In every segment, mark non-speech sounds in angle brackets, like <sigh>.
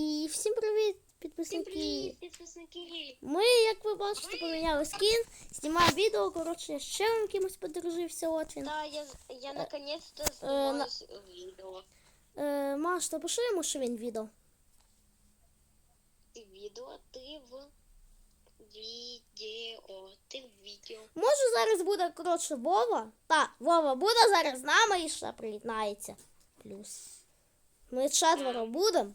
І всім привіт, підписники. привіт, підписники! Ми, як ви бачите, поміняли скін, знімаю відео, коротше, я ще вам кимось подружився очень. Да, я, я наконец-то на- снимаюсь в відео. Е, Маш, напиши йому, що він відео. Ти відео, ти в відео, ти в відео. Може зараз буде, коротше, Вова. Та, Вова буде зараз з нами і ще приєднається. Плюс. Ми четверо будемо.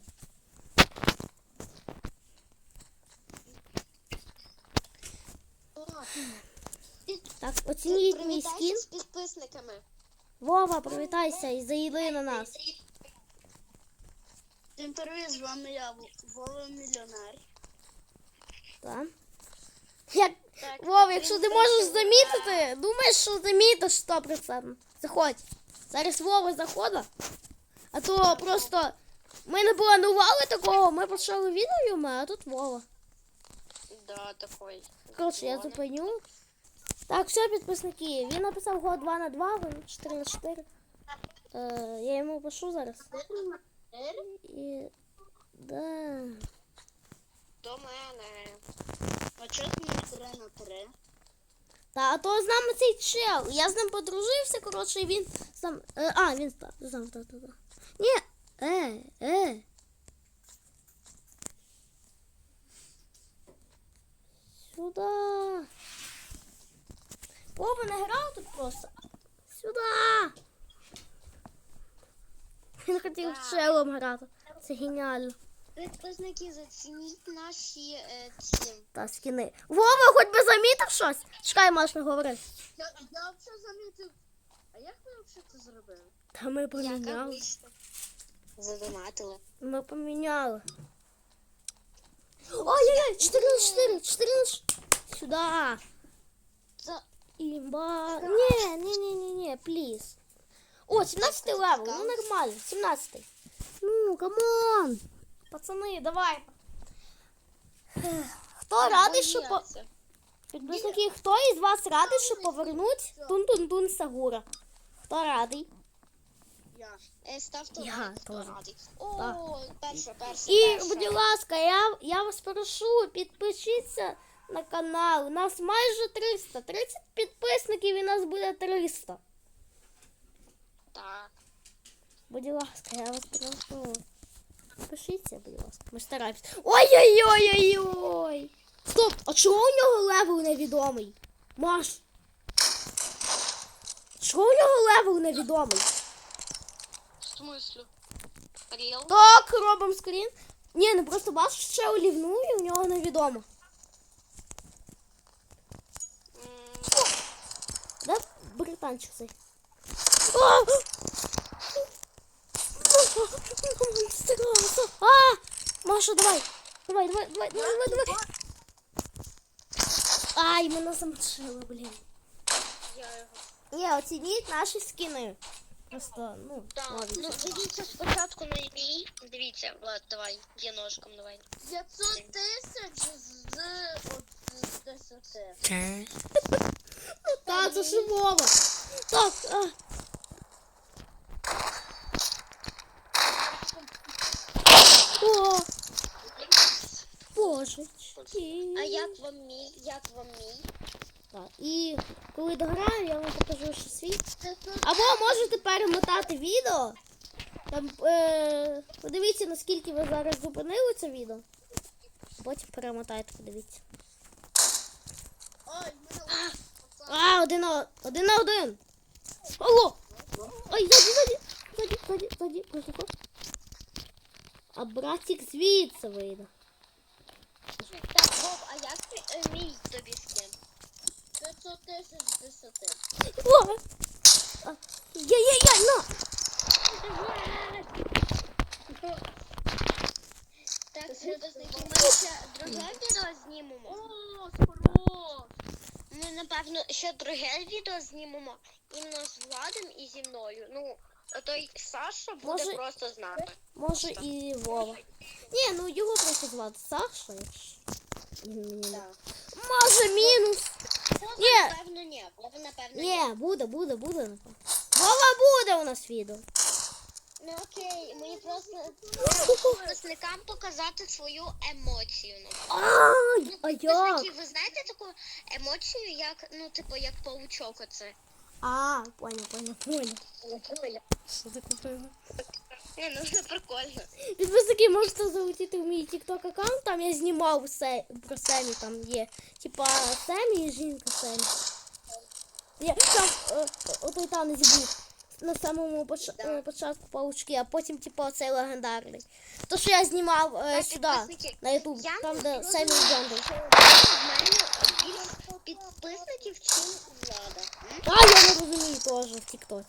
Так, оцініть мій скін. з підписниками. Вова, привітайся і заїди на нас. Всім привіт, з вами я, Вова Мільйонер. Так. Як Так, Вов, якщо ти можеш замітити, думаєш, що замітиш 100%. Заходь. Зараз Вова заходить. А то просто ми не планували такого, ми почали відео, а тут Вова. Да, такой. Коротше, я зупиню. Так, все, підписники. Він написав год 2 на 2, він 4 на 4. Е, я йому пишу зараз. І. Да. До мене. А чого ти не 3 на 3? Та, а то з нами цей чел. Я з ним подружився, коротше, і він сам. Е, а, він став. Сам, та, та, та. Ні. Е, е. Сюда. Вова не грав тут просто. Сюда. <laughs> Він хотів челом грати. Це геніально. Підписники, зацініть наші е, ці. Та скини. Вова, хоч би замітив щось. Чекай, Маш, не говори. Я, я взагалі замітив. А як ви взагалі це зробили? Та ми поміняли. Задонатили. Ми поміняли. Ой-ой-ой, 4 на 4, 4 на 4. Сюда. Имба. Не, не, не, не, не, плиз. О, 17 левел, ну нормально, 17. Ну, камон. Пацани, давай. Хто радий, що по... Підписники, хто із вас радий, що повернуть Тун-Тун-Тун Сагура? Хто радий? Я. Е, Ставте Я теж. радий. О, Так. перша, перша, І, перша. будь ласка, я, я вас прошу, підпишіться на канал. У нас майже 300. 30 підписників і нас буде 300. Так. Будь ласка, я вас прошу. Підпишіться, будь ласка. Ми стараємось. Ой-ой-ой-ой-ой! Стоп! А чого у нього левел невідомий? Маш! Чого у нього левел невідомий? В смислі? Ріл? Так, робимо скрін. Ні, ну просто бачиш, ще олівну і у нього невідомо. М, Да, британчик цей. А! Монструозо. А! Маша, давай. Давай, давай, давай, давай, давай, давай. Ай, мене замочило, блін. Я його. Ні, оцініть наші скини. Просто, ну, Так, ну дивіться спочатку на мій. Дивіться, Влад, давай, я ножком давай. 500 тисяч з, от, з 10. <laughs> Та, це ж Вова. Так, а. О, боже. А як вам мій? Як вам мій? І коли дограю, я вам покажу ще свій. Або можете перемотати відео. Там, е, подивіться, наскільки ви зараз зупинили це відео. Потім перемотайте, подивіться. А, один на один. На один. Алло! Ой, ззаді, ззаді, ззаді, ззаді, ззаді. А братик звідси вийде. Так, Вов, а як ти, е, мій тобі скин? 500 тисяч 10. О! Яй-яй-яй, на! Так, підписники, ми ще друге відео знімемо. О, хорош. Ми, напевно, ще друге відео знімемо іменно з Владом і зі мною. Ну, а той Саша буде Може- просто знати. Може і Вова. Ні, ну його просто звати Саша. якщо Так. Може мінус. Ні. напевно, ні. Вова, напевно, ні. Ні, буде, буде, буде. напевно. Вова буде у нас відео. Ну окей, мені просто підписникам показати свою емоцію. ну. Ай, а як? Підписники, ви знаєте таку емоцію, як, ну, типу, як паучок оце? А, понял, понял, понял. Що ти купила? Не, ну це прикольно. Підписники можете залетіти в мій TikTok аккаунт, там я знімав все про Семі, там є. Типа Семі і жінка Семі. Я там е, отой танець був на самому поч- е, початку паучки, а потім, типа, оцей легендарний. То, що я знімав е, сюди, на Ютуб, там, де Семі Джондл. Підписників, чим влада. А, я не розумію теж в Тіктоці.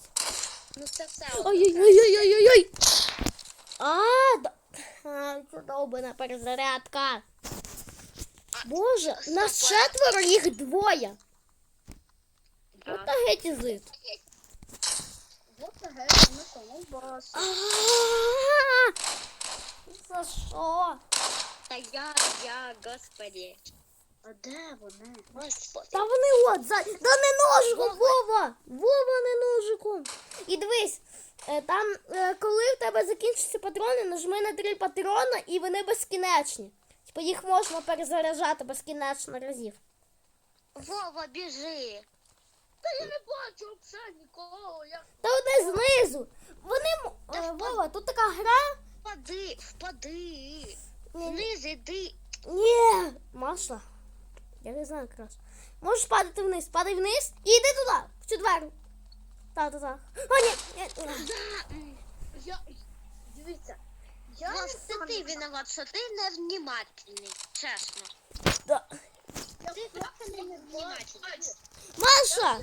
Ну це все. Ой-ой-ой-ой-ой-ой! А, да. Довбана перезарядка. Боже, нас четверо, їх двоє. Геть. Вот бас. А, За що? Та я, я, господи. А де вони? Господи. Та вони от, за... Да не ножиком, Вова! Вова не ножиком. І дивись, е, там, е, коли в тебе закінчаться патрони, нажми на три патрона і вони безкінечні. Типа їх можна перезаряджати безкінечно разів. Вова, біжи. Та я не бачу взагалі нікого. Я... Та одне знизу. Вони м- е, Вова, тут така гра. Впади, впади. Ні, Вниз іди. ні, Маша. Я не знаю якраз. Можеш падати вниз, падай вниз і йди туди, в цю дверь? Так, так, так. О, ні, ні. Я... Дивіться. Я це сам ти виноват, що ти невнімательний. Чесно. Да. Я Ти просто невнімательний. Маша!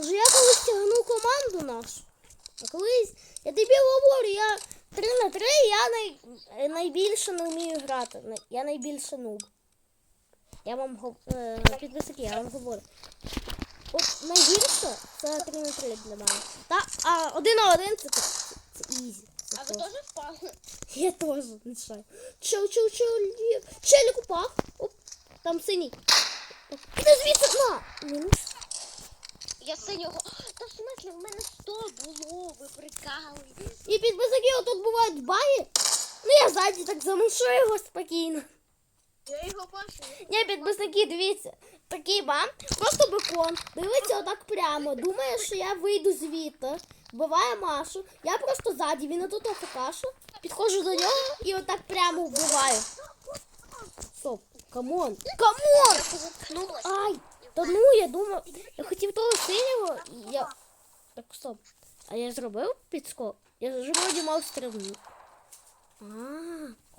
Може я колись тягну команду нашу? А колись, я тобі говорю, я 3 на 3, я най, найбільше не вмію грати. Я найбільше нуб. Я вам е, підписики, я вам говорю. От найгірше це 3 на 3 для мене. Та, а 1 на 1 це, це, це ізі. Це А ви теж впали? <laughs> Я теж не знаю. Чел, чел, чел, лі- челік упав. Оп, там синій. Іди звідси, на! Мінус. Я синього. Та в смислі, в мене 100 було, ви прикалуєтесь. І підписаки отут бувають баги. Ну я ззаді так замушу його спокійно. Я його бачу. Ні, підписники, дивіться. Такий бам, просто бекон. Дивиться отак прямо. Думає, що я вийду звідти. Вбиває Машу. Я просто ззаді, він отут кашу. Підходжу до нього і отак прямо вбиваю. Стоп, камон. Камон! Ай, та ну я думав, я хотів того синього, і я. Так, стоп. А я зробив підскок? Я ж вроді мав стрибнути. А,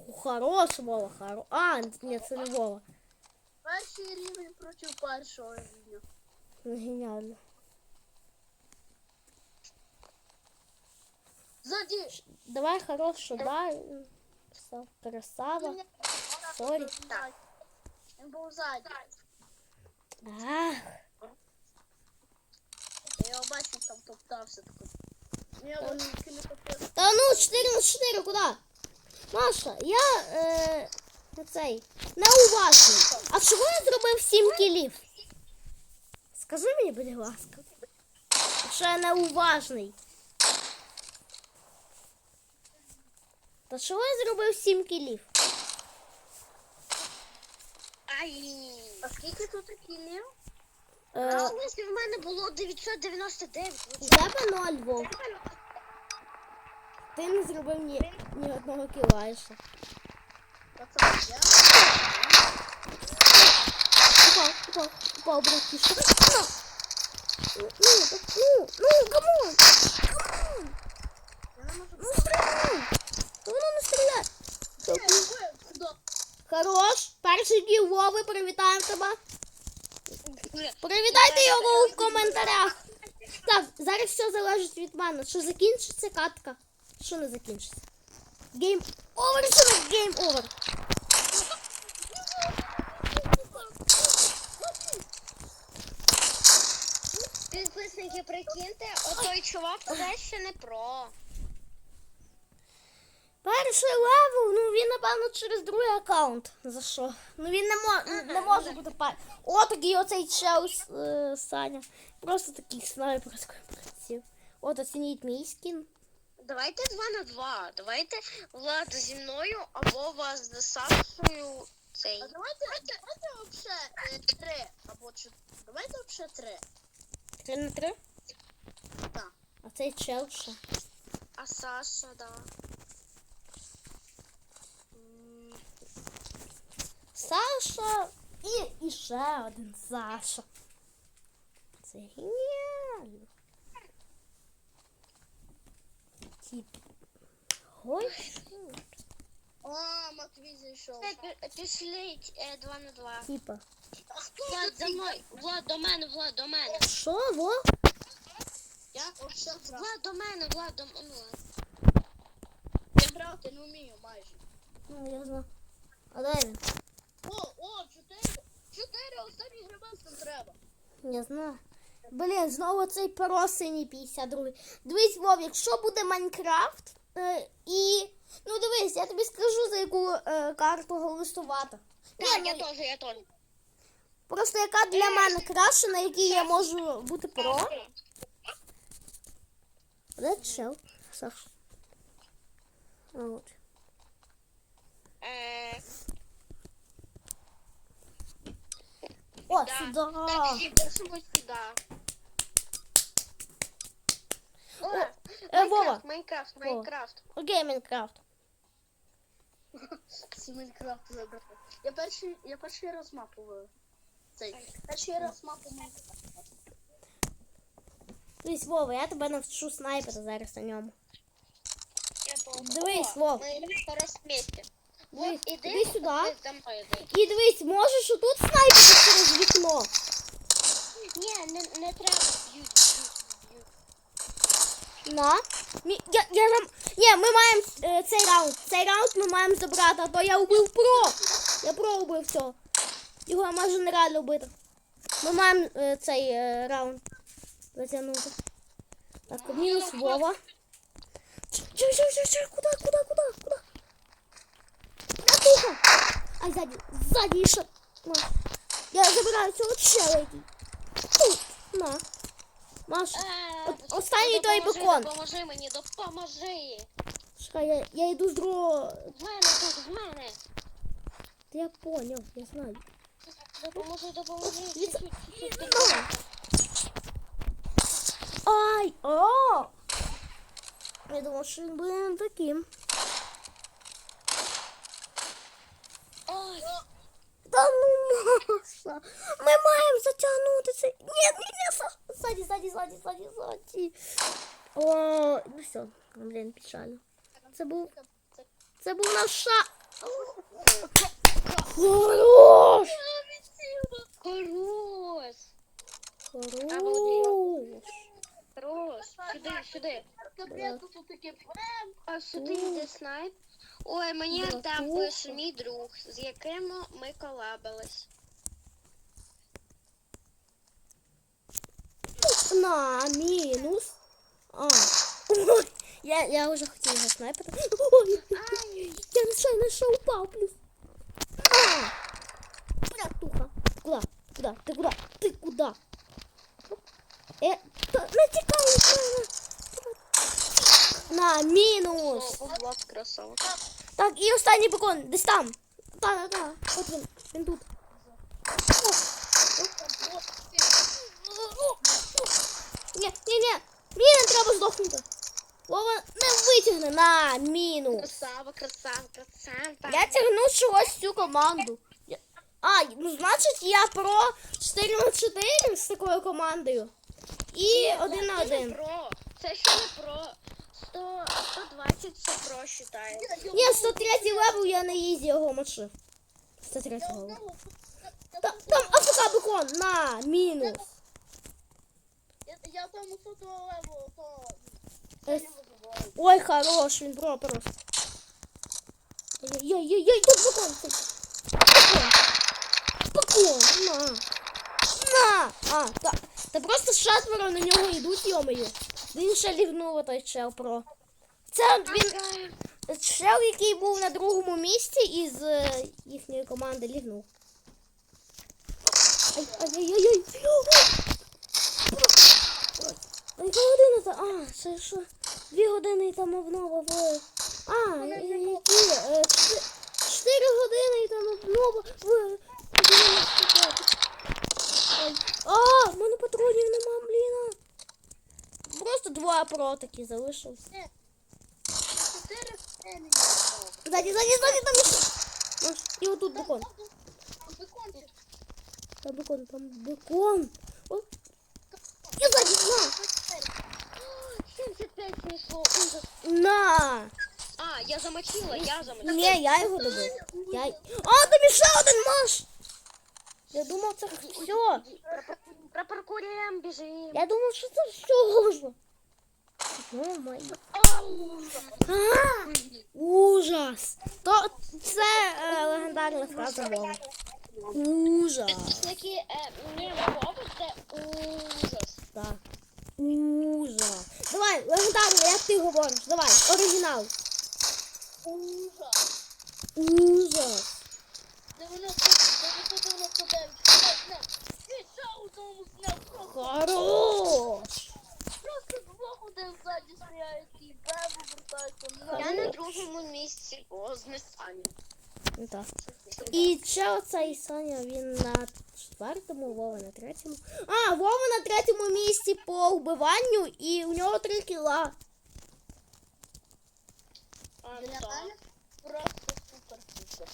о, хорош, Вова, хоро. А, ні, це не Вова. Перший рівень проти першого рівня. Ну, Геніально. Ззаді. Давай хорошо, да. Все, красава. Сорі. Так. Він був ззаді. Ах, Я його бачив, там топтався такий. Я вони не топтався. Та ну, 4 на 4, куди? Маша, я е, цей, неуважний. А чого я зробив 7 кілів? Скажи мені, будь ласка. Що я неуважний. Та чого я зробив 7 кілів? Ай. А скільки тут кілів? А Е, в смислі, в мене було 999. у тебе 0, Вов. Ти не зробив ні, ні одного кіла ще. Пацан, я... Упав, упав, упав, братішка. На! Ну, ну, так, ну, ну, камон! Камон! Я не можу... Ну, стріляй! Та воно не стріляє! Вбив. Хорош! Перший кіл Вови, привітаємо тебе! Привітайте його в коментарях! Так, зараз все залежить від мене. Що закінчиться катка? Що не закінчиться? Гейм овер, що не гейм овер? Підписники, прикиньте, отой чувак все ще не про. Перший левел, ну він, напевно, через другий аккаунт. За що? Ну він не, мо- не може бути пер. О, такий оцей чел е, Саня. Просто такий снайперський приціл. От оцініть мій скін. Давайте два на два. Давайте Влад зі мною або вас з Сашою цей. А давайте, давайте, давайте вообще е, три або чотири. Давайте вообще три. Три на три? Так. А цей чел. А Саша, да. Саша і, і ще один Саша. Це геніально. Тип. Ой. О, Матвій зайшов. Все, Пішли е, два на два. Типа. А хто Влад, за мною. Влад, до мене, Влад, до мене. Що, во? Я вообще грав. Влад, до мене, Влад, до мене. Я грати не вмію майже. Ну, я знаю. А де він? О, чотири. Чотири останні гриби треба. Я знаю. Блін, знову цей перо синій 52. Дивись, Вов, якщо буде Майнкрафт е, і. Ну дивись, я тобі скажу, за яку е, карту голосувати. Так, Ні, я ну, теж, я теж. просто яка для мене краще, на якій я можу бути про. Де чел? Саш. А, от. О, Да. сюди. Так, всі пишемо сюди. О, Е, Вова. Майнкрафт, Майнкрафт. Окей, <laughs> Майнкрафт. Всі Майнкрафт забрати. Я перший, я перший раз мапу вивив. Цей. Перший раз мапу Майнкрафт. Дивись, Вова, я тебе навчу снайпера зараз на ньому. Теж. Дивись, О, Вов. Ми зараз вместе. Вот, іди, іди сюди. І дивись, можеш отут снайпити через вікно. Ні, не, не треба. Б'ють. На. Мі- Я, я нам... Ні, ми маємо е, цей раунд. Цей раунд ми маємо забрати, а то я вбив про. Я про вбив цього. Його майже нереально вбити. Ми маємо е, цей е, раунд затягнути. Так, мінус Вова. Чу, чу, чу, чу, чу, куда, куда, куда, куда? На тихо. Ай, сзади, сзади ще. На. Я забираю цього чела, який. Тут, на. Маш, Е, От останній той допоможи, бекон. Допоможи мені, допоможи. Чекай, я, я йду з другого. В мене тут, в мене. Та я поняв, я знаю. Допоможи, допоможи. Від- Чуть-чуть, чуть-чуть. Ай! О! Я думав, що він буде не таким. Та ну Маша! Ми маємо затягнути цей. Ні, ні, ні, Саша! Ззаді, ззаді, ззаді, ззаді, ззаді. О, ну все, блін, печально. Це був. Це був наш ша. Хорош! Хорош. Хорош! Хорош. Сюди, сюди. Капець, тут таке. А сюди йде снайп. Ой, мені там пише мій друг, з яким ми колабились. На мінус. А. <laughs> Я, я вже хотіла його снайпити. Ой, я нечайно ще упав, плюс. А. Братуха. Куда? Куда? Ти куда? Ти куда? Е, тікай, не тікай. На, мінус. О, Влад красава. Так, і останній бекон, десь там. Так, так, так. От він, він тут. Ні, ні, ні. Мені треба здохнути. Вова не витягне на мінус. Красава, красава, красава. Я тягну чогось цю команду. Я- А, ну значить я про 4 на 4 з такою командою. І один на Це не один. про. Це ще не про. 100, 120 це про вважає. Ні, 103 левел я на їзі його мочив. 103 левел. Та- Там АФК бекон на мінус. Я, я там у сотого леву, то... Е, Я не вибиваю. Ой, хорош, він бро просто. Ой-ой-ой, тут бекон. тут. Бекон. Бекон, на. На. А, та, та просто шатверо на нього йдуть, йомою. Він ще лівнув той чел про. Це він, чел, який був на другому місці із е, їхньої команди, лігнув. Ай, ай, ай, ай, ай. А яка година та? А, це що? Дві години і там обнова в. А, які? Е, Чотири години і там обнова в. 95. Ай. А, в мене патронів нема, блін. Просто два протики залишилось. Чотири хвилини. Ззаді, ззаді, ззаді, там ще. Ось, І отут бекон. Бекончик. Там бекон, там бекон. О. І ззаді, на. 75 снесло, ужас. На. А, я замочила, я замочила. Ні, я його добив. Я... А, тобі ще один маш. Я думав, це все. Пропаркурим, бежим. Я думав, що це все можна. О, май. Ужас. То це е, легендарна фраза Вова. Ужас. Такі, е, Вова, це ужас. Так. Ужас. Давай, легендарно, як ти говориш? Давай, оригінал. Ужас. Ужас. 99. І ще одному зняв. Хорош. Один ззаді стоять і бебу вертаються. Я на другому місці, о, з Саня. Ну, так. І ще оцей Саня, він на четвертому, Вова на третьому. А, Вова на третьому місці по вбиванню і у нього три кіла. А, Для мене просто супер-супер.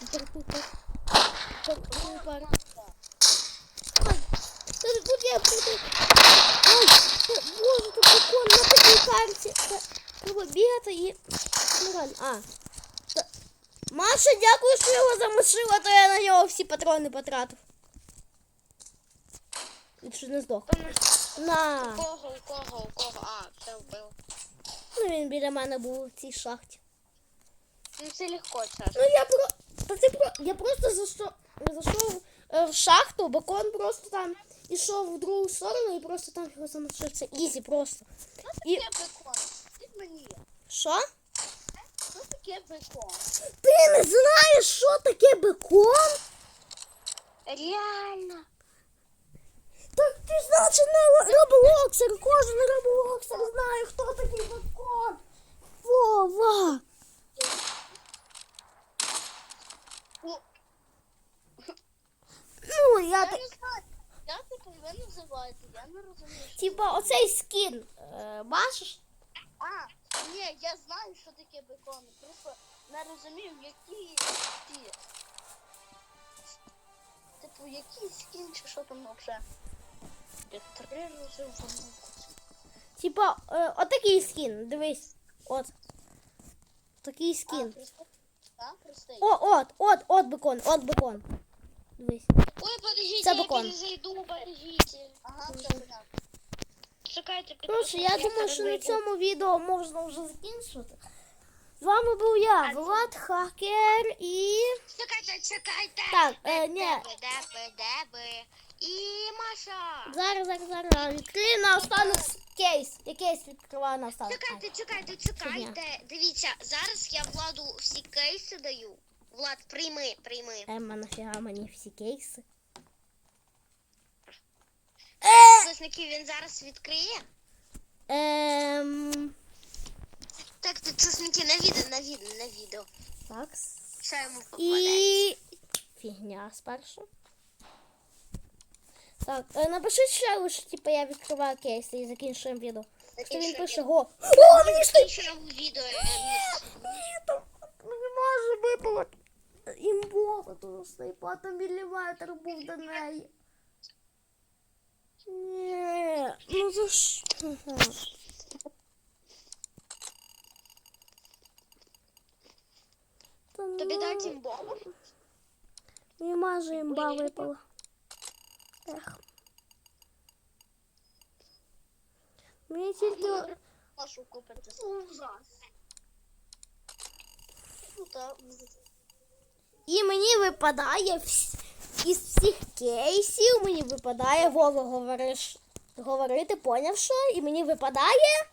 Супер-пупер. Супер-пупер. Ай, та тут я буду. Ой, та, боже, тут бекон на такій карті. Та, Треба бігати і... Ну, реально, а. Та... Маша, дякую, що його замочила, то я на нього всі патрони потратив. Він ще не здох. На. У кого, у кого, у кого? А, все вбив. Ну він біля мене був в цій шахті. Ну це легко, це. Ну я про. Та це про. Я просто зайшов, зайшов е, в шахту, бекон просто там ішов в другу сторону і просто там його замочив. Це ізі просто. І Таке бекон. Скажіть мені, що? що таке бекон? Ти не знаєш, що таке бекон? Реально. Так ти ж значить не роблоксер. Кожен роблоксер знає, хто такий бекон. Вова. Ну, Ну, я я так. не знаю. Як типу ви називаєте? Я не розумію. що- Типа оцей скін. Е, бачиш? А, ні, я знаю, що таке бекон. Просто не розумів, які ті. Типу, який скін чи що там взагалі. Я три рази в. Типа, е, отакий скін, дивись. От. Такий А, скін. простий. Так, простий. О, от, от, от бекон, от бекон. Дивись. Ой, подождите, Це я бекон. перезайду, подождите. Ага, все понятно. Чекайте, Коротше, я думаю, що на цьому відео можна вже закінчувати. З вами був я, Влад Хакер і. Чекайте, чекайте. Так, е, ні. Деби, деби, деби. І Маша. Зараз, зараз, зараз. Відкрию на останок кейс. Я кейс відкриваю на останок. Чекайте, чекайте, чекайте. Дивіться, зараз я Владу всі кейси даю. Влад, прийми, прийми. Емма, нафіга мені всі кейси. Підписників він зараз відкриє. Ем. Так, підписники на відео, на відео, на відео. Так. Що йому попаде? І. Фігня спершу. Так, е, напишіть ще лише, типу, я відкриваю кейси і закінчуємо відео. Що він пише го. О, мені стоїть! Ще відео. е, Ні, там не може випалити. Імбова тут снайпа, там міліметр був до неї. Ні, ну за що? Ага. Та Тобі ну, дати імбову? І майже імба випала. Ех. Мені тільки... Машу купити. Ужас. Ну так. І мені випадає із всіх кейсів, мені випадає Вова говориш, говорити, поняв що? І мені випадає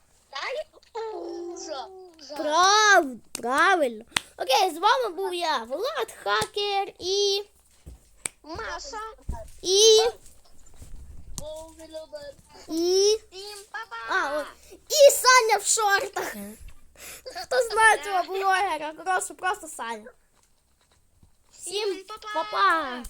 Прав, правильно. Окей, з вами був я, Влад Хакер і. Маша. І. І. А, от. І Саня в шортах. Хто знає цього блогера? Просто, просто Саня. Всім па-па.